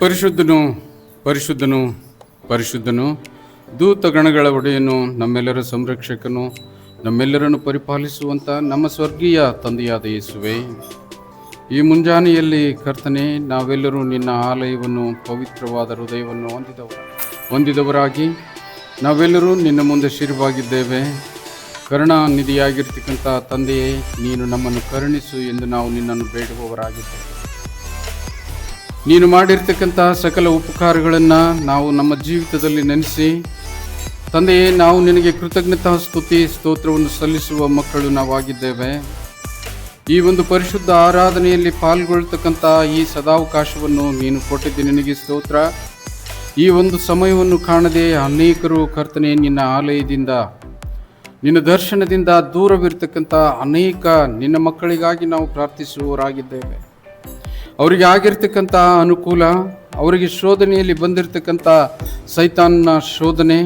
ಪರಿಶುದ್ಧನು ಪರಿಶುದ್ಧನು ಪರಿಶುದ್ಧನು. ದೂತಗಣಗಳ ಒಡೆಯನು, ನಮ್ಮೆಲ್ಲರ ಸಂರಕ್ಷಕನು, ನಮ್ಮೆಲ್ಲರನ್ನು ಪರಿಪಾಲಿಸುವಂಥ ನಮ್ಮ ಸ್ವರ್ಗೀಯ ತಂದೆಯಾದ ಯೇಸುವೆ. ಈ ಮುಂಜಾನೆಯಲ್ಲಿ ಕರ್ತನೆ, ನಾವೆಲ್ಲರೂ ನಿನ್ನ ಆಲಯವನ್ನು, ಪವಿತ್ರವಾದ ಹೃದಯವನ್ನು ಹೊಂದಿದವ ಹೊಂದಿದವರಾಗಿ, ನಾವೆಲ್ಲರೂ ನಿನ್ನ ಮುಂದೆ ಶಿರವಾಗಿದ್ದೇವೆ. ಕರುಣಾನಿಧಿಯಾಗಿರ್ತಕ್ಕಂಥ ತಂದೆಯೇ, ನೀನು ನಮ್ಮನ್ನು ಕರುಣಿಸು ಎಂದು ನಾವು ನಿನ್ನನ್ನು ಬೇಡುವವರಾಗಿದ್ದೇವೆ. ನೀನು ಮಾಡಿರ್ತಕ್ಕಂಥ ಸಕಲ ಉಪಕಾರಗಳನ್ನು ನಾವು ನಮ್ಮ ಜೀವಿತದಲ್ಲಿ ನೆನೆಸಿ, ತಂದೆಯೇ, ನಾವು ನಿನಗೆ ಕೃತಜ್ಞತಾ ಸ್ತುತಿ, ಸ್ತೋತ್ರವನ್ನು ಸಲ್ಲಿಸುವ ಮಕ್ಕಳು ನಾವಾಗಿದ್ದೇವೆ. ಈ ಒಂದು ಪರಿಶುದ್ಧ ಆರಾಧನೆಯಲ್ಲಿ ಪಾಲ್ಗೊಳ್ತಕ್ಕಂಥ ಈ ಸದಾವಕಾಶವನ್ನು ನೀನು ಕೊಟ್ಟಿದ್ದೆ ನಿನಗೆ ಸ್ತೋತ್ರ. ಈ ಒಂದು ಸಮಯವನ್ನು ಕಾಣದೆ ಅನೇಕರು ಕರ್ತನೆ ನಿನ್ನ ಆಲಯದಿಂದ ನಿನ್ನ ದರ್ಶನದಿಂದ ದೂರವಿರ್ತಕ್ಕಂಥ ಅನೇಕ ನಿನ್ನ ಮಕ್ಕಳಿಗಾಗಿ ನಾವು ಪ್ರಾರ್ಥಿಸುವವರಾಗಿದ್ದೇವೆ. ಅವರಿಗೆ ಆಗಿರ್ತಕ್ಕಂಥ ಅನುಕೂಲ, ಅವರಿಗೆ ಶೋಧನೆಯಲ್ಲಿ ಬಂದಿರತಕ್ಕಂಥ ಸೈತಾನ್ನ ಶೋಧನೆ,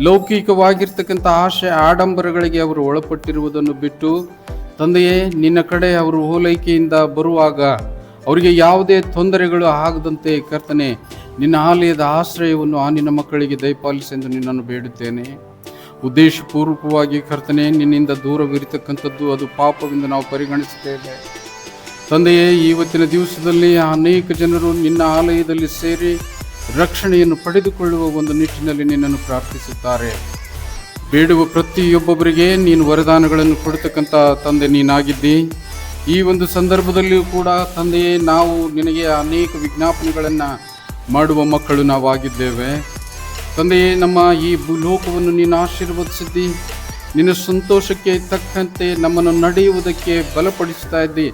ಲೌಕಿಕವಾಗಿರ್ತಕ್ಕಂಥ ಆಶೆ, ಆಡಂಬರಗಳಿಗೆ ಅವರು ಒಳಪಟ್ಟಿರುವುದನ್ನು ಬಿಟ್ಟು ತಂದೆಯೇ, ನಿನ್ನ ಕಡೆ ಅವರು ಓಲೈಕೆಯಿಂದ ಬರುವಾಗ ಅವರಿಗೆ ಯಾವುದೇ ತೊಂದರೆಗಳು ಆಗದಂತೆ ಕರ್ತನೆ, ನಿನ್ನ ಆಲಯದ ಆಶ್ರಯವನ್ನು ಆ ನಿನ್ನ ಮಕ್ಕಳಿಗೆ ದಯಪಾಲಿಸೆಂದು ನಿನ್ನನ್ನು ಬೇಡುತ್ತೇನೆ. ಉದ್ದೇಶಪೂರ್ವಕವಾಗಿ ಕರ್ತನೆ, ನಿನ್ನಿಂದ ದೂರವಿರತಕ್ಕಂಥದ್ದು ಅದು ಪಾಪವೆಂದು ನಾವು ಪರಿಗಣಿಸುತ್ತೇವೆ. ತಂದೆಯೇ ಇವತ್ತಿನ ದಿವಸದಲ್ಲಿ ಅನೇಕ ಜನರು ನಿನ್ನ ಆಲಯದಲ್ಲಿ ಸೇರಿ ರಕ್ಷಣೆಯನ್ನು ಪಡೆದುಕೊಳ್ಳುವ ಒಂದು ನಿಟ್ಟಿನಲ್ಲಿ ನಿನ್ನನ್ನು ಪ್ರಾರ್ಥಿಸುತ್ತಾರೆ. ಬೇಡುವ ಪ್ರತಿಯೊಬ್ಬೊಬ್ಬರಿಗೆ ನೀನು ವರದಾನಗಳನ್ನು ಕೊಡ್ತಕ್ಕಂಥ ತಂದೆ ನೀನಾಗಿದ್ದಿ. ಈ ಒಂದು ಸಂದರ್ಭದಲ್ಲಿಯೂ ಕೂಡ ತಂದೆಯೇ, ನಾವು ನಿನಗೆ ಅನೇಕ ವಿಜ್ಞಾಪನೆಗಳನ್ನು ಮಾಡುವ ಮಕ್ಕಳು ನಾವಾಗಿದ್ದೇವೆ. ತಂದೆಯೇ ನಮ್ಮ ಈ ಭೂಲೋಕವನ್ನು ನೀನು ಆಶೀರ್ವದಿಸಿದ್ದಿ ನಿನ್ನ ಸಂತೋಷಕ್ಕೆ ತಕ್ಕಂತೆ ನಮ್ಮನ್ನು ನಡೆಯುವುದಕ್ಕೆ ಬಲಪಡಿಸ್ತಾ ಇದ್ದಿ.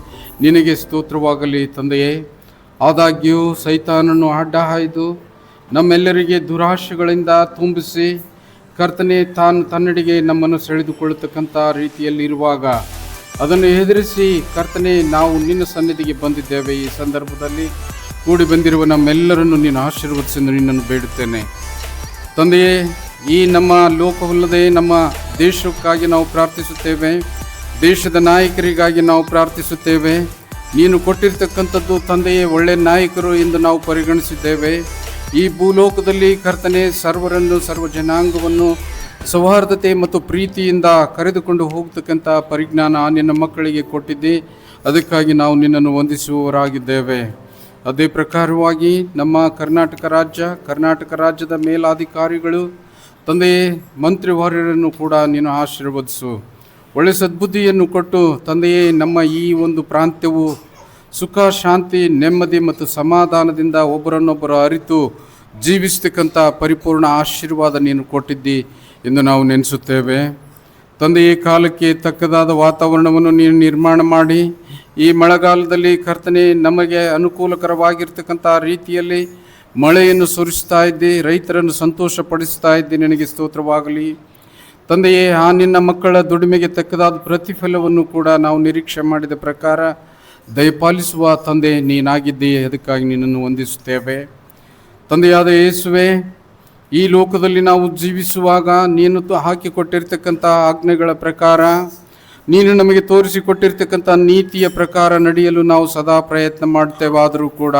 ನಿನಗೆ ಸ್ತೋತ್ರವಾಗಲಿ ತಂದೆಯೇ. ಆದಾಗ್ಯೂ ಸೈತಾನನ್ನು ಅಡ್ಡ ಹಾಯ್ದು ನಮ್ಮೆಲ್ಲರಿಗೆ ದುರಾಶೆಗಳಿಂದ ತುಂಬಿಸಿ ಕರ್ತನೆ ತಾನು ತನ್ನಡಿಗೆ ನಮ್ಮನ್ನು ಸೆಳೆದುಕೊಳ್ಳತಕ್ಕಂಥ ರೀತಿಯಲ್ಲಿರುವಾಗ ಅದನ್ನು ಎದುರಿಸಿ ಕರ್ತನೆ, ನಾವು ನಿನ್ನ ಸನ್ನಿಧಿಗೆ ಬಂದಿದ್ದೇವೆ. ಈ ಸಂದರ್ಭದಲ್ಲಿ ಕೂಡಿ ಬಂದಿರುವ ನಮ್ಮೆಲ್ಲರನ್ನು ನೀನು ಆಶೀರ್ವದಿಸೆಂದು ನಿನ್ನನ್ನು ಬೇಡುತ್ತೇನೆ. ತಂದೆಯೇ, ಈ ನಮ್ಮ ಲೋಕವಲ್ಲದೆ ನಮ್ಮ ದೇಶಕ್ಕಾಗಿ ನಾವು ಪ್ರಾರ್ಥಿಸುತ್ತೇವೆ. ದೇಶದ ನಾಯಕರಿಗಾಗಿ ನಾವು ಪ್ರಾರ್ಥಿಸುತ್ತೇವೆ. ನೀನು ಕೊಟ್ಟಿರ್ತಕ್ಕಂಥದ್ದು ತಂದೆಯೇ, ಒಳ್ಳೆ ನಾಯಕರು ಎಂದು ನಾವು ಪರಿಗಣಿಸಿದ್ದೇವೆ. ಈ ಭೂಲೋಕದಲ್ಲಿ ಕರ್ತನೆ ಸರ್ವರನ್ನು, ಸರ್ವ ಜನಾಂಗವನ್ನು ಸೌಹಾರ್ದತೆ ಮತ್ತು ಪ್ರೀತಿಯಿಂದ ಕರೆದುಕೊಂಡು ಹೋಗ್ತಕ್ಕಂಥ ಪರಿಜ್ಞಾನ ನಿನ್ನ ಮಕ್ಕಳಿಗೆ ಕೊಟ್ಟಿದ್ದೆ. ಅದಕ್ಕಾಗಿ ನಾವು ನಿನ್ನನ್ನು ವಂದಿಸುವವರಾಗಿದ್ದೇವೆ. ಅದೇ ಪ್ರಕಾರವಾಗಿ ನಮ್ಮ ಕರ್ನಾಟಕ ರಾಜ್ಯ, ಕರ್ನಾಟಕ ರಾಜ್ಯದ ಮೇಲಾಧಿಕಾರಿಗಳು ತಂದೆಯೇ ಮಂತ್ರಿವಾರ್ಯರನ್ನು ಕೂಡ ನೀನು ಆಶೀರ್ವದಿಸು. ಒಳ್ಳೆ ಸದ್ಬುದ್ಧಿಯನ್ನು ಕೊಟ್ಟು ತಂದೆಯೇ, ನಮ್ಮ ಈ ಒಂದು ಪ್ರಾಂತ್ಯವು ಸುಖ, ಶಾಂತಿ, ನೆಮ್ಮದಿ ಮತ್ತು ಸಮಾಧಾನದಿಂದ ಒಬ್ಬರನ್ನೊಬ್ಬರು ಅರಿತು ಜೀವಿಸ್ತಕ್ಕಂಥ ಪರಿಪೂರ್ಣ ಆಶೀರ್ವಾದ ನೀನು ಕೊಟ್ಟಿದ್ದಿ ಎಂದು ನಾವು ನೆನೆಸುತ್ತೇವೆ. ತಂದೆಯ, ಕಾಲಕ್ಕೆ ತಕ್ಕದಾದ ವಾತಾವರಣವನ್ನು ನೀನು ನಿರ್ಮಾಣ ಮಾಡಿ ಈ ಮಳೆಗಾಲದಲ್ಲಿ ಕರ್ತನೆ, ನಮಗೆ ಅನುಕೂಲಕರವಾಗಿರ್ತಕ್ಕಂಥ ರೀತಿಯಲ್ಲಿ ಮಳೆಯನ್ನು ಸುರಿಸ್ತಾ ಇದ್ದಿ, ರೈತರನ್ನು ಸಂತೋಷಪಡಿಸ್ತಾ ಇದ್ದಿ, ನಿನಗೆ ಸ್ತೋತ್ರವಾಗಲಿ. ತಂದೆಯೇ, ಆ ನಿನ್ನ ಮಕ್ಕಳ ದುಡಿಮೆಗೆ ತಕ್ಕದಾದ ಪ್ರತಿಫಲವನ್ನು ಕೂಡ ನಾವು ನಿರೀಕ್ಷೆ ಮಾಡಿದ ಪ್ರಕಾರ ದಯಪಾಲಿಸುವ ತಂದೆ ನೀನಾಗಿದ್ದೀಯೇ, ಅದಕ್ಕಾಗಿ ನಿನ್ನನ್ನು ವಂದಿಸುತ್ತೇವೆ. ತಂದೆಯಾದ ಯೇಸುವೆ, ಈ ಲೋಕದಲ್ಲಿ ನಾವು ಜೀವಿಸುವಾಗ ನೀನು ಹಾಕಿಕೊಟ್ಟಿರ್ತಕ್ಕಂಥ ಆಜ್ಞೆಗಳ ಪ್ರಕಾರ ನೀನು ನಮಗೆ ತೋರಿಸಿಕೊಟ್ಟಿರ್ತಕ್ಕಂಥ ನೀತಿಯ ಪ್ರಕಾರ ನಡೆಯಲು ನಾವು ಸದಾ ಪ್ರಯತ್ನ ಮಾಡ್ತೇವಾದರೂ ಕೂಡ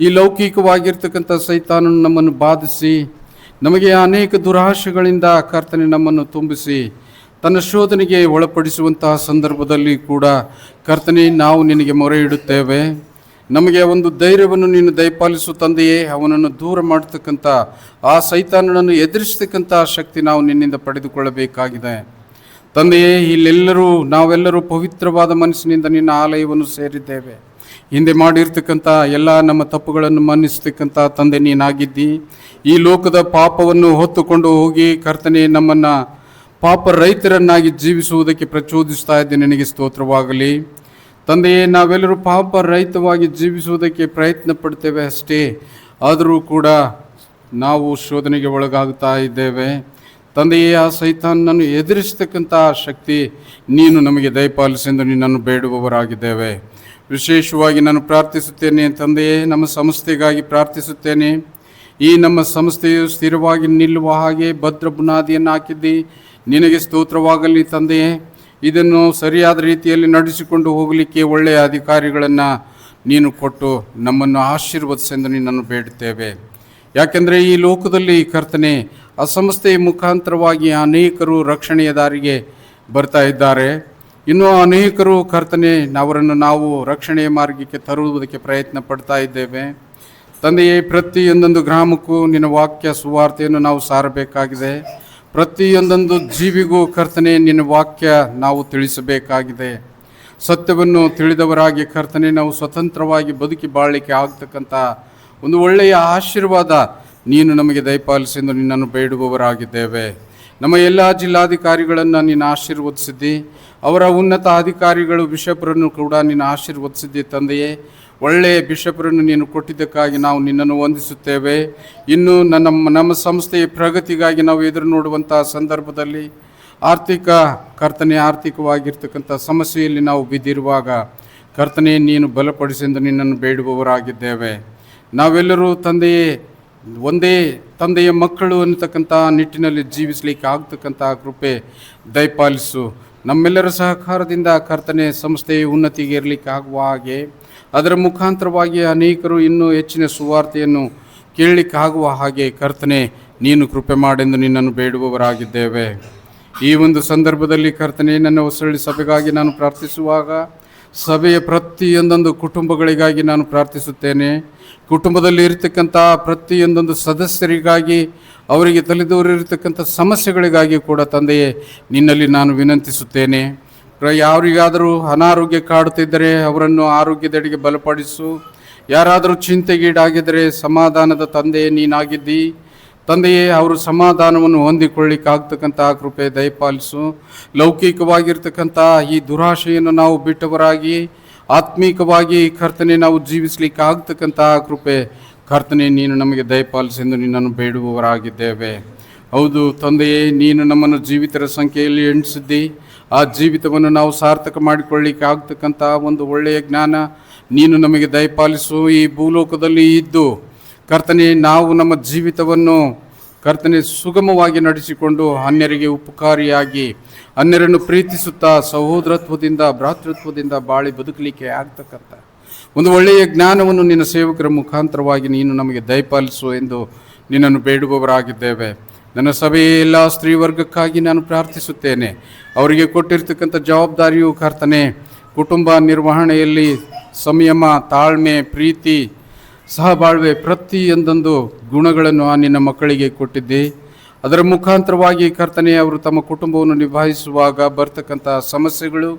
ಈ ಲೌಕಿಕವಾಗಿರ್ತಕ್ಕಂಥ ಸೈತಾನನು ನಮ್ಮನ್ನು ಬಾಧಿಸಿ, ನಮಗೆ ಅನೇಕ ದುರಾಶೆಗಳಿಂದ ಕರ್ತನೆ ನಮ್ಮನ್ನು ತುಂಬಿಸಿ, ತನ್ನ ಶೋಧನೆಗೆ ಒಳಪಡಿಸುವಂತಹ ಸಂದರ್ಭದಲ್ಲಿ ಕೂಡ ಕರ್ತನೆ ನಾವು ನಿನಗೆ ಮೊರೆ ಇಡುತ್ತೇವೆ. ನಮಗೆ ಒಂದು ಧೈರ್ಯವನ್ನು ನೀನು ದಯಪಾಲಿಸು ತಂದೆಯೇ, ಅವನನ್ನು ದೂರ ಮಾಡತಕ್ಕಂಥ ಆ ಸೈತಾನನನ್ನು ಎದುರಿಸತಕ್ಕಂಥ ಶಕ್ತಿ ನಾವು ನಿನ್ನಿಂದ ಪಡೆದುಕೊಳ್ಳಬೇಕಾಗಿದೆ. ತಂದೆಯೇ, ಇಲ್ಲೆಲ್ಲರೂ ನಾವೆಲ್ಲರೂ ಪವಿತ್ರವಾದ ಮನಸ್ಸಿನಿಂದ ನಿನ್ನ ಆಲಯವನ್ನು ಸೇರಿದ್ದೇವೆ. ಹಿಂದೆ ಮಾಡಿರ್ತಕ್ಕಂಥ ಎಲ್ಲ ನಮ್ಮ ತಪ್ಪುಗಳನ್ನು ಮನ್ನಿಸ್ತಕ್ಕಂಥ ತಂದೆ ನೀನಾಗಿದ್ದಿ. ಈ ಲೋಕದ ಪಾಪವನ್ನು ಹೊತ್ತುಕೊಂಡು ಹೋಗಿ ಕರ್ತನೆ ನಮ್ಮನ್ನು ಪಾಪ ರೈತರನ್ನಾಗಿ ಜೀವಿಸುವುದಕ್ಕೆ ಪ್ರಚೋದಿಸ್ತಾ ಇದ್ದೆ. ನಿನಗೆ ಸ್ತೋತ್ರವಾಗಲಿ. ತಂದೆಯೇ, ನಾವೆಲ್ಲರೂ ಪಾಪ ರಹಿತವಾಗಿ ಜೀವಿಸುವುದಕ್ಕೆ ಪ್ರಯತ್ನ ಪಡ್ತೇವೆ ಅಷ್ಟೇ. ಆದರೂ ಕೂಡ ನಾವು ಶೋಧನೆಗೆ ಒಳಗಾಗ್ತಾ ಇದ್ದೇವೆ. ತಂದೆಯೇ ಸೈತಾನನ್ನು ಎದುರಿಸತಕ್ಕಂಥ ಶಕ್ತಿ ನೀನು ನಮಗೆ ದಯಪಾಲಿಸೆಂದು ನಿನ್ನನ್ನು ಬೇಡುವವರಾಗಿದ್ದೇವೆ. ವಿಶೇಷವಾಗಿ ನಾನು ಪ್ರಾರ್ಥಿಸುತ್ತೇನೆ, ತಂದೆಯೇ, ನಮ್ಮ ಸಂಸ್ಥೆಗಾಗಿ ಪ್ರಾರ್ಥಿಸುತ್ತೇನೆ. ಈ ನಮ್ಮ ಸಂಸ್ಥೆಯು ಸ್ಥಿರವಾಗಿ ನಿಲ್ಲುವ ಹಾಗೆ ಭದ್ರ ಬುನಾದಿಯನ್ನು ಹಾಕಿದ್ದಿ. ನಿನಗೆ ಸ್ತೋತ್ರವಾಗಲಿ ತಂದೆಯೇ. ಇದನ್ನು ಸರಿಯಾದ ರೀತಿಯಲ್ಲಿ ನಡೆಸಿಕೊಂಡು ಹೋಗಲಿಕ್ಕೆ ಒಳ್ಳೆಯ ಅಧಿಕಾರಿಗಳನ್ನು ನೀನು ಕೊಟ್ಟು ನಮ್ಮನ್ನು ಆಶೀರ್ವದಿಸೆಂದು ನಿನ್ನನ್ನು ಬೇಡುತ್ತೇವೆ. ಯಾಕೆಂದರೆ ಈ ಲೋಕದಲ್ಲಿ ಕರ್ತನೆ ಅಸಂಸ್ಥೆಯ ಮುಖಾಂತರವಾಗಿ ಅನೇಕರು ರಕ್ಷಣೆಯ ದಾರಿಗೆ ಬರ್ತಾ ಇದ್ದಾರೆ. ಇನ್ನು ಅನೇಕರು ಕರ್ತನೆ ಅವರನ್ನು ನಾವು ರಕ್ಷಣೆಯ ಮಾರ್ಗಕ್ಕೆ ತರುವುದಕ್ಕೆ ಪ್ರಯತ್ನ ಪಡ್ತಾ ಇದ್ದೇವೆ. ತಂದೆಯೇ, ಪ್ರತಿಯೊಂದೊಂದು ಗ್ರಾಮಕ್ಕೂ ನಿನ್ನ ವಾಕ್ಯ ಸುವಾರ್ತೆಯನ್ನು ನಾವು ಸಾರಬೇಕಾಗಿದೆ. ಪ್ರತಿಯೊಂದೊಂದು ಜೀವಿಗೂ ಕರ್ತನೆ ನಿನ್ನ ವಾಕ್ಯ ನಾವು ತಿಳಿಸಬೇಕಾಗಿದೆ. ಸತ್ಯವನ್ನು ತಿಳಿದವರಾಗಿ ಕರ್ತನೆ ನಾವು ಸ್ವತಂತ್ರವಾಗಿ ಬದುಕಿ ಬಾಳಲಿಕ್ಕೆ ಆಗ್ತಕ್ಕಂಥ ಒಂದು ಒಳ್ಳೆಯ ಆಶೀರ್ವಾದ ನೀನು ನಮಗೆ ದಯಪಾಲಿಸೆಂದು ನಿನ್ನನ್ನು ಬೇಡುವವರಾಗಿದ್ದೇವೆ. ನಮ್ಮ ಎಲ್ಲ ಜಿಲ್ಲಾಧಿಕಾರಿಗಳನ್ನು ನೀನು ಆಶೀರ್ವದಿಸಿದ್ದಿ. ಅವರ ಉನ್ನತ ಅಧಿಕಾರಿಗಳು ಬಿಷಪ್ರನ್ನು ಕೂಡ ನೀನು ಆಶೀರ್ವದಿಸಿದ್ದಿ ತಂದೆಯೇ. ಒಳ್ಳೆಯ ಬಿಷಪ್ರನ್ನು ನೀನು ಕೊಟ್ಟಿದ್ದಕ್ಕಾಗಿ ನಾವು ನಿನ್ನನ್ನು ವಂದಿಸುತ್ತೇವೆ. ಇನ್ನು ನನ್ನ ನಮ್ಮ ಸಂಸ್ಥೆಯ ಪ್ರಗತಿಗಾಗಿ ನಾವು ಎದುರು ನೋಡುವಂಥ ಸಂದರ್ಭದಲ್ಲಿ ಆರ್ಥಿಕ, ಕರ್ತನೆ ಆರ್ಥಿಕವಾಗಿರ್ತಕ್ಕಂಥ ಸಮಸ್ಯೆಯಲ್ಲಿ ನಾವು ಬಿದ್ದಿರುವಾಗ ಕರ್ತನೆ ನೀನು ಬಲಪಡಿಸೆಂದು ನಿನ್ನನ್ನು ಬೇಡುವವರಾಗಿದ್ದೇವೆ. ನಾವೆಲ್ಲರೂ ತಂದೆಯೇ ಒಂದೇ ತಂದೆಯ ಮಕ್ಕಳು ಅನ್ನತಕ್ಕಂಥ ನಿಟ್ಟಿನಲ್ಲಿ ಜೀವಿಸಲಿಕ್ಕೆ ಆಗ್ತಕ್ಕಂಥ ಕೃಪೆ ದಯಪಾಲಿಸು. ನಮ್ಮೆಲ್ಲರ ಸಹಕಾರದಿಂದ ಕರ್ತನೆ ಸಂಸ್ಥೆಯ ಉನ್ನತಿಗೆ ಇರಲಿಕ್ಕೆ ಆಗುವ ಹಾಗೆ ಅದರ ಮುಖಾಂತರವಾಗಿ ಅನೇಕರು ಇನ್ನೂ ಹೆಚ್ಚಿನ ಸುವಾರ್ತೆಯನ್ನು ಕೇಳಲಿಕ್ಕೆ ಆಗುವ ಹಾಗೆ ಕರ್ತನೆ ನೀನು ಕೃಪೆ ಮಾಡೆಂದು ನಿನ್ನನ್ನು ಬೇಡುವವರಾಗಿದ್ದೇವೆ. ಈ ಒಂದು ಸಂದರ್ಭದಲ್ಲಿ ಕರ್ತನೆ ನನ್ನ ಹೊಸಳ್ಳಿ ಸಭೆಗಾಗಿ ನಾನು ಪ್ರಾರ್ಥಿಸುವಾಗ ಸಭೆಯ ಪ್ರತಿಯೊಂದೊಂದು ಕುಟುಂಬಗಳಿಗಾಗಿ ನಾನು ಪ್ರಾರ್ಥಿಸುತ್ತೇನೆ. ಕುಟುಂಬದಲ್ಲಿ ಇರತಕ್ಕಂಥ ಪ್ರತಿಯೊಂದೊಂದು ಸದಸ್ಯರಿಗಾಗಿ, ಅವರಿಗೆ ತಲೆದೋರಿರತಕ್ಕಂಥ ಸಮಸ್ಯೆಗಳಿಗಾಗಿ ಕೂಡ ತಂದೆಯೇ, ನಿನ್ನಲ್ಲಿ ನಾನು ವಿನಂತಿಸುತ್ತೇನೆ. ಯಾರಿಗಾದರೂ ಅನಾರೋಗ್ಯ ಕಾಡುತ್ತಿದ್ದರೆ ಅವರನ್ನು ಆರೋಗ್ಯದೆಡೆಗೆ ಬಲಪಡಿಸು. ಯಾರಾದರೂ ಚಿಂತೆಗೀಡಾಗಿದ್ದರೆ ಸಮಾಧಾನದ ತಂದೆ ನೀನಾಗಿದ್ದಿ. ತಂದೆಯೇ, ಅವರು ಸಮಾಧಾನವನ್ನು ಹೊಂದಿಕೊಳ್ಳಿಕ್ಕಾಗ್ತಕ್ಕಂಥ ಕೃಪೆ ದಯಪಾಲಿಸು. ಲೌಕಿಕವಾಗಿರ್ತಕ್ಕಂಥ ಈ ದುರಾಶೆಯನ್ನು ನಾವು ಬಿಟ್ಟವರಾಗಿ ಆತ್ಮೀಕವಾಗಿ ಕರ್ತನೆ ನಾವು ಜೀವಿಸಲಿಕ್ಕೆ ಆಗ್ತಕ್ಕಂತಹ ಕೃಪೆ. ಕರ್ತನೆ, ನೀನು ನಮಗೆ ದಯಪಾಲಿಸೆಂದು ನಿನ್ನನ್ನು ಬೇಡುವವರಾಗಿದ್ದೇವೆ. ಹೌದು ತಂದೆಯೇ, ನೀನು ನಮ್ಮನ್ನು ಜೀವಿತರ ಸಂಖ್ಯೆಯಲ್ಲಿ ಎಣಿಸಿದ್ದಿ. ಆ ಜೀವಿತವನ್ನು ನಾವು ಸಾರ್ಥಕ ಮಾಡಿಕೊಳ್ಳಿಕ್ಕೆ ಆಗ್ತಕ್ಕಂಥ ಒಂದು ಒಳ್ಳೆಯ ಜ್ಞಾನ ನೀನು ನಮಗೆ ದಯಪಾಲಿಸು. ಈ ಭೂಲೋಕದಲ್ಲಿ ಇದ್ದು ಕರ್ತನೆ, ನಾವು ನಮ್ಮ ಜೀವಿತವನ್ನು ಕರ್ತನೆ ಸುಗಮವಾಗಿ ನಡೆಸಿಕೊಂಡು ಅನ್ಯರಿಗೆ ಉಪಕಾರಿಯಾಗಿ ಅನ್ಯರನ್ನು ಪ್ರೀತಿಸುತ್ತಾ ಸಹೋದರತ್ವದಿಂದ, ಭ್ರಾತೃತ್ವದಿಂದ ಬಾಳಿ ಬದುಕಲಿಕ್ಕೆ ಆಗ್ತಕ್ಕಂಥ ಒಂದು ಒಳ್ಳೆಯ ಜ್ಞಾನವನ್ನು ನಿನ್ನ ಸೇವಕರ ಮುಖಾಂತರವಾಗಿ ನೀನು ನಮಗೆ ದಯಪಾಲಿಸು ಎಂದು ನಿನ್ನನ್ನು ಬೇಡುವವರಾಗಿದ್ದೇವೆ. ನನ್ನ ಸಭೆಯ ಎಲ್ಲ ಸ್ತ್ರೀ ವರ್ಗಕ್ಕಾಗಿ ನಾನು ಪ್ರಾರ್ಥಿಸುತ್ತೇನೆ. ಅವರಿಗೆ ಕೊಟ್ಟಿರ್ತಕ್ಕಂಥ ಜವಾಬ್ದಾರಿಯು ಕರ್ತನೆ, ಕುಟುಂಬ ನಿರ್ವಹಣೆಯಲ್ಲಿ ಸಂಯಮ, ತಾಳ್ಮೆ, ಪ್ರೀತಿ, ಸಹಬಾಳ್ವೆ ಪ್ರತಿಯೊಂದೊಂದು ಗುಣಗಳನ್ನು ಆ ನಿನ್ನ ಮಕ್ಕಳಿಗೆ ಕೊಟ್ಟಿದ್ದೆ. ಅದರ ಮುಖಾಂತರವಾಗಿ ಕರ್ತನೆ ಅವರು ತಮ್ಮ ಕುಟುಂಬವನ್ನು ನಿಭಾಯಿಸುವಾಗ ಬರ್ತಕ್ಕಂಥ ಸಮಸ್ಯೆಗಳು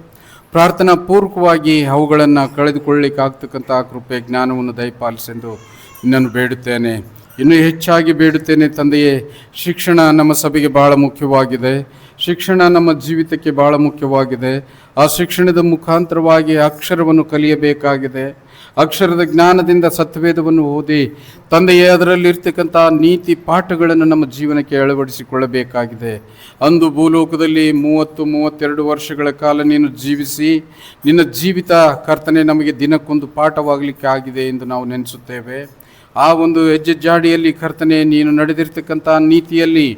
ಪ್ರಾರ್ಥನಾ ಪೂರ್ವಕವಾಗಿ ಅವುಗಳನ್ನು ಕಳೆದುಕೊಳ್ಳಿಕ್ಕಾಗ್ತಕ್ಕಂಥ ಕೃಪೆ, ಜ್ಞಾನವನ್ನು ದಯಪಾಲಿಸೆಂದು ನಾನು ಬೇಡುತ್ತೇನೆ. ಇನ್ನೂ ಹೆಚ್ಚಾಗಿ ಬೇಡುತ್ತೇನೆ ತಂದೆಯೇ, ಶಿಕ್ಷಣ ನಮ್ಮ ಸಭೆಗೆ ಬಹಳ ಮುಖ್ಯವಾಗಿದೆ. ಶಿಕ್ಷಣ ನಮ್ಮ ಜೀವಿತಕ್ಕೆ ಬಹಳ ಮುಖ್ಯವಾಗಿದೆ. ಆ ಶಿಕ್ಷಣದ ಮುಖಾಂತರವಾಗಿ ಅಕ್ಷರವನ್ನು ಕಲಿಯಬೇಕಾಗಿದೆ. ಅಕ್ಷರದ ಜ್ಞಾನದಿಂದ ಸತ್ವೇದವನ್ನು ಓದಿ ತಂದೆಯೇ ಅದರಲ್ಲಿರ್ತಕ್ಕಂಥ ನೀತಿ ಪಾಠಗಳನ್ನು ನಮ್ಮ ಜೀವನಕ್ಕೆ ಅಳವಡಿಸಿಕೊಳ್ಳಬೇಕಾಗಿದೆ. ಅಂದು ಭೂಲೋಕದಲ್ಲಿ ಮೂವತ್ತು, ಮೂವತ್ತೆರಡು ವರ್ಷಗಳ ಕಾಲ ನೀನು ಜೀವಿಸಿ, ನಿನ್ನ ಜೀವಿತ ಕರ್ತನೆ ನಮಗೆ ದಿನಕ್ಕೊಂದು ಪಾಠವಾಗಲಿಕ್ಕೆ ಆಗಿದೆ ಎಂದು ನಾವು ನೆನೆಸುತ್ತೇವೆ. ಆ ಒಂದು ಹೆಜ್ಜೆ ಜಾಡಿಯಲ್ಲಿ ಕರ್ತನೆ ನೀನು ನಡೆದಿರ್ತಕ್ಕಂಥ ನೀತಿಯಲ್ಲಿ,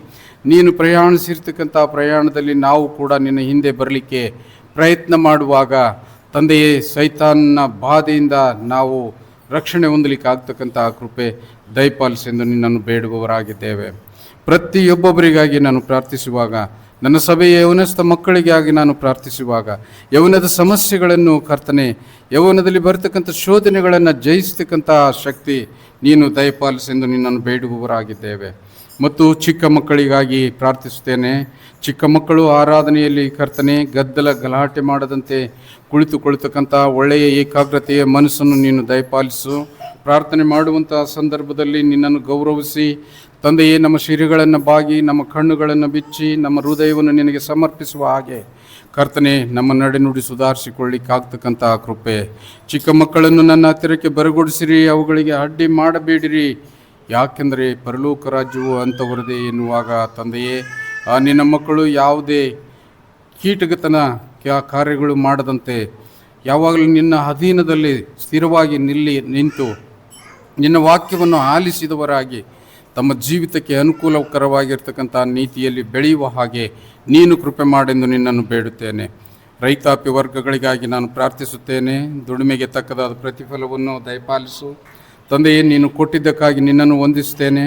ನೀನು ಪ್ರಯಾಣಿಸಿರ್ತಕ್ಕಂಥ ಪ್ರಯಾಣದಲ್ಲಿ ನಾವು ಕೂಡ ನಿನ್ನ ಹಿಂದೆ ಬರಲಿಕ್ಕೆ ಪ್ರಯತ್ನ ಮಾಡುವಾಗ ತಂದೆಯೇ, ಸೈತಾನ್ನ ಬಾಧೆಯಿಂದ ನಾವು ರಕ್ಷಣೆ ಹೊಂದಲಿಕ್ಕೆ ಆಗ್ತಕ್ಕಂಥ ಕೃಪೆ ದಯಪಾಲಿಸೆಂದು ನಿನ್ನನ್ನು ಬೇಡುವವರಾಗಿದ್ದೇವೆ. ಪ್ರತಿಯೊಬ್ಬೊಬ್ಬರಿಗಾಗಿ ನಾನು ಪ್ರಾರ್ಥಿಸುವಾಗ, ನನ್ನ ಸಭೆಯ ಯೌವನಸ್ಥ ಮಕ್ಕಳಿಗಾಗಿ ನಾನು ಪ್ರಾರ್ಥಿಸುವಾಗ, ಯೌವನದ ಸಮಸ್ಯೆಗಳನ್ನು ಕರ್ತನೆ, ಯೌವನದಲ್ಲಿ ಬರತಕ್ಕಂಥ ಶೋಧನೆಗಳನ್ನು ಜಯಿಸ್ತಕ್ಕಂಥ ಶಕ್ತಿ ನೀನು ದಯಪಾಲಿಸೆಂದು ನಿನ್ನನ್ನು ಬೇಡುವವರಾಗಿದ್ದೇವೆ. ಮತ್ತು ಚಿಕ್ಕ ಮಕ್ಕಳಿಗಾಗಿ ಪ್ರಾರ್ಥಿಸುತ್ತೇನೆ. ಚಿಕ್ಕ ಮಕ್ಕಳು ಆರಾಧನೆಯಲ್ಲಿ ಕರ್ತನೆ, ಗದ್ದಲ ಗಲಾಟೆ ಮಾಡದಂತೆ ಕುಳಿತುಕೊಳ್ತಕ್ಕಂಥ ಒಳ್ಳೆಯ ಏಕಾಗ್ರತೆಯ ಮನಸ್ಸನ್ನು ನೀನು ದಯಪಾಲಿಸು. ಪ್ರಾರ್ಥನೆ ಮಾಡುವಂಥ ಸಂದರ್ಭದಲ್ಲಿ ನಿನ್ನನ್ನು ಗೌರವಿಸಿ, ತಂದೆಯೇ, ನಮ್ಮ ಶಿರಿಗಳನ್ನು ಬಾಗಿ, ನಮ್ಮ ಕಣ್ಣುಗಳನ್ನು ಬಿಚ್ಚಿ, ನಮ್ಮ ಹೃದಯವನ್ನು ನಿನಗೆ ಸಮರ್ಪಿಸುವ ಹಾಗೆ ಕರ್ತನೆ, ನಮ್ಮ ನಡೆನುಡಿ ಸುಧಾರಿಸಿಕೊಳ್ಳಿಕ್ಕಾಗ್ತಕ್ಕಂಥ ಕೃಪೆ. ಚಿಕ್ಕ ಮಕ್ಕಳನ್ನು ನನ್ನ ಹತ್ತಿರಕ್ಕೆ ಬರಗೊಡಿಸಿರಿ, ಅವುಗಳಿಗೆ ಅಡ್ಡಿ ಮಾಡಬೇಡಿರಿ. ಯಾಕೆಂದರೆ ಪರಲೋಕ ರಾಜ್ಯವು ಅಂಥವರದೇ ಎನ್ನುವಾಗ ತಂದೆಯೇ ನಿನ್ನ ಮಕ್ಕಳು ಯಾವುದೇ ಕೀಟಗತನ ಕಾರ್ಯಗಳು ಮಾಡದಂತೆ ಯಾವಾಗಲೂ ನಿನ್ನ ಅಧೀನದಲ್ಲಿ ಸ್ಥಿರವಾಗಿ ನಿಲ್ಲಿ ನಿಂತು ನಿನ್ನ ವಾಕ್ಯವನ್ನು ಆಲಿಸಿದವರಾಗಿ ತಮ್ಮ ಜೀವಿತಕ್ಕೆ ಅನುಕೂಲಕರವಾಗಿರ್ತಕ್ಕಂಥ ನೀತಿಯಲ್ಲಿ ಬೆಳೆಯುವ ಹಾಗೆ ನೀನು ಕೃಪೆ ಮಾಡೆಂದು ನಿನ್ನನ್ನು ಬೇಡುತ್ತೇನೆ. ರೈತಾಪಿ ವರ್ಗಗಳಿಗಾಗಿ ನಾನು ಪ್ರಾರ್ಥಿಸುತ್ತೇನೆ. ದುಡಿಮೆಗೆ ತಕ್ಕದಾದ ಪ್ರತಿಫಲವನ್ನು ದಯಪಾಲಿಸು. ತಂದೆಯೇ, ನೀನು ಕೊಟ್ಟಿದ್ದಕ್ಕಾಗಿ ನಿನ್ನನ್ನು ವಂದಿಸ್ತೇನೆ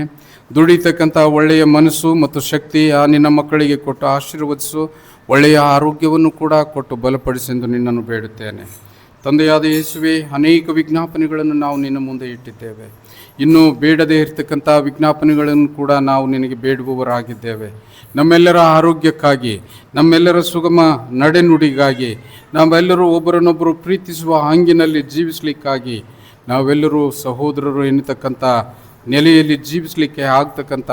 ದುಡಿತಕ್ಕಂಥ ಒಳ್ಳೆಯ ಮನಸ್ಸು ಮತ್ತು ಶಕ್ತಿ ಆ ನಿನ್ನ ಮಕ್ಕಳಿಗೆ ಕೊಟ್ಟು ಆಶೀರ್ವದಿಸು. ಒಳ್ಳೆಯ ಆರೋಗ್ಯವನ್ನು ಕೂಡ ಕೊಟ್ಟು ಬಲಪಡಿಸೆಂದು ನಿನ್ನನ್ನು ಬೇಡುತ್ತೇನೆ. ತಂದೆಯಾದ ಯೇಸುವೆ, ಅನೇಕ ವಿಜ್ಞಾಪನೆಗಳನ್ನು ನಾವು ನಿನ್ನ ಮುಂದೆ ಇಟ್ಟಿದ್ದೇವೆ. ಇನ್ನೂ ಬೇಡದೇ ಇರತಕ್ಕಂಥ ವಿಜ್ಞಾಪನೆಗಳನ್ನು ಕೂಡ ನಾವು ನಿನಗೆ ಬೇಡುವವರಾಗಿದ್ದೇವೆ. ನಮ್ಮೆಲ್ಲರ ಆರೋಗ್ಯಕ್ಕಾಗಿ, ನಮ್ಮೆಲ್ಲರ ಸುಗಮ ನಡೆನುಡಿಗಾಗಿ, ನಾವೆಲ್ಲರೂ ಒಬ್ಬರನ್ನೊಬ್ಬರು ಪ್ರೀತಿಸುವ ಹಂಗಿನಲ್ಲಿ ಜೀವಿಸಲಿಕ್ಕಾಗಿ ನಾವೆಲ್ಲರೂ ಸಹೋದರರು ಎನ್ನತಕ್ಕಂಥ ನೆಲೆಯಲ್ಲಿ ಜೀವಿಸಲಿಕ್ಕೆ ಆಗ್ತಕ್ಕಂಥ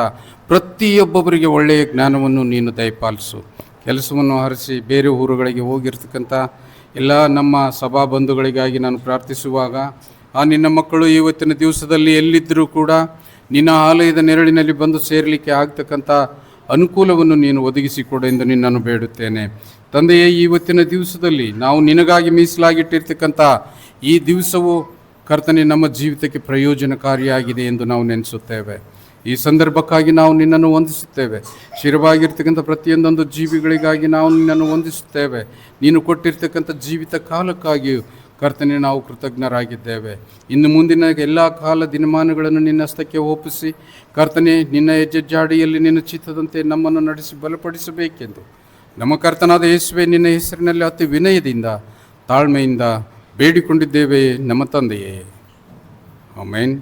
ಪ್ರತಿಯೊಬ್ಬೊಬ್ಬರಿಗೆ ಒಳ್ಳೆಯ ಜ್ಞಾನವನ್ನು ನೀನು ದಯಪಾಲಿಸು. ಕೆಲಸವನ್ನು ಹರಿಸಿ ಬೇರೆ ಊರುಗಳಿಗೆ ಹೋಗಿರ್ತಕ್ಕಂಥ ಎಲ್ಲ ನಮ್ಮ ಸಭಾ ಬಂಧುಗಳಿಗಾಗಿ ನಾನು ಪ್ರಾರ್ಥಿಸುವಾಗ, ಆ ನಿನ್ನ ಮಕ್ಕಳು ಇವತ್ತಿನ ದಿವಸದಲ್ಲಿ ಎಲ್ಲಿದ್ದರೂ ಕೂಡ ನಿನ್ನ ಆಲಯದ ನೆರಳಿನಲ್ಲಿ ಬಂದು ಸೇರಲಿಕ್ಕೆ ಆಗ್ತಕ್ಕಂಥ ಅನುಕೂಲವನ್ನು ನೀನು ಒದಗಿಸಿಕೊಡು ಎಂದು ನಿನ್ನನ್ನು ಬೇಡುತ್ತೇನೆ. ತಂದೆಯೇ ಇವತ್ತಿನ ದಿವಸದಲ್ಲಿ ನಾವು ನಿನಗಾಗಿ ಮೀಸಲಾಗಿಟ್ಟಿರ್ತಕ್ಕಂಥ ಈ ದಿವಸವು ಕರ್ತನೆ, ನಮ್ಮ ಜೀವಿತಕ್ಕೆ ಪ್ರಯೋಜನಕಾರಿಯಾಗಿದೆ ಎಂದು ನಾವು ನೆನೆಸುತ್ತೇವೆ. ಈ ಸಂದರ್ಭಕ್ಕಾಗಿ ನಾವು ನಿನ್ನನ್ನು ವಂದಿಸುತ್ತೇವೆ. ಶಿರವಾಗಿರ್ತಕ್ಕಂಥ ಪ್ರತಿಯೊಂದೊಂದು ಜೀವಿಗಳಿಗಾಗಿ ನಾವು ನಿನ್ನನ್ನು ವಂದಿಸುತ್ತೇವೆ. ನೀನು ಕೊಟ್ಟಿರ್ತಕ್ಕಂಥ ಜೀವಿತ ಕಾಲಕ್ಕಾಗಿಯೂ ಕರ್ತನೆ, ನಾವು ಕೃತಜ್ಞರಾಗಿದ್ದೇವೆ. ಇನ್ನು ಮುಂದಿನ ಎಲ್ಲ ಕಾಲ ದಿನಮಾನಗಳನ್ನು ನಿನ್ನ ಹಸ್ತಕ್ಕೆ ಒಪ್ಪಿಸಿ, ಕರ್ತನೆ, ನಿನ್ನ ಹೆಜ್ಜೆಜ್ಜಾಡಿಯಲ್ಲಿ ನಿನ್ನ ಚಿತ್ತದಂತೆ ನಮ್ಮನ್ನು ನಡೆಸಿ ಬಲಪಡಿಸಬೇಕೆಂದು. ನಮ್ಮ ಕರ್ತನಾದ ಯೇಸುವೆ, ನಿನ್ನ ಹೆಸರಿನಲ್ಲಿ ಅತಿ ವಿನಯದಿಂದ, ತಾಳ್ಮೆಯಿಂದ ಬೇಡಿಕೊಂಡಿದ್ದೇವೆ ನಮ್ಮ ತಂದೆಯೇ. ಆಮೇನ್.